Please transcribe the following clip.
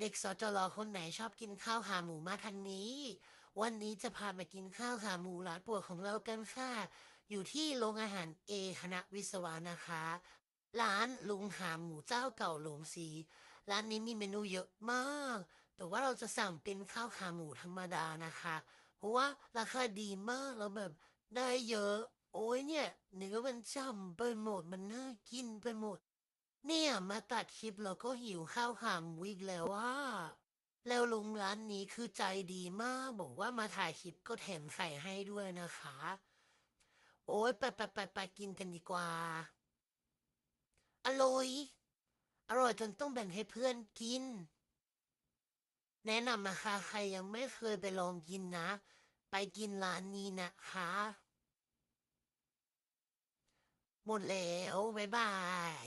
เด็กสจรคนไหนชอบกินข้าวขาหมูมาทางนี้ วันนี้จะพาไปกินข้าวขาหมูร้านปรดของเรากันค่ะอยู่ที่โรงอาหารเอคณะวิศวะนะคะ ร้านลุงหาหมูเจ้าเก่าหลงสีร้านนี้มีเมนูเยอะมาก แต่ว่าเราจะสั่งเป็นข้าวขาหมูธรรมดานะคะ เพราะว่าราคาดีมากแล้วแบบได้เยอะ โอ้ยเนี่ยเนื้อมันฉ่ำไปหมดมันน่ากินไปหมด เนี่ยมาตัดคลิปแล้วก็หิวข้าวขาหมูอีกแล้วว่า แล้วลุงร้านนี้คือใจดีมาก บอกว่ามาถ่ายคลิปก็แถมไข่ให้ด้วยนะคะ โอ้ยไปไปไปไปกินกันดีกว่า อร่อย อร่อยจนต้องแบ่งให้เพื่อนกิน แนะนำนะคะใครยังไม่เคยไปลองกินนะ ไปกินร้านนี้นะคะหมดแล้ว บ๊ายบาย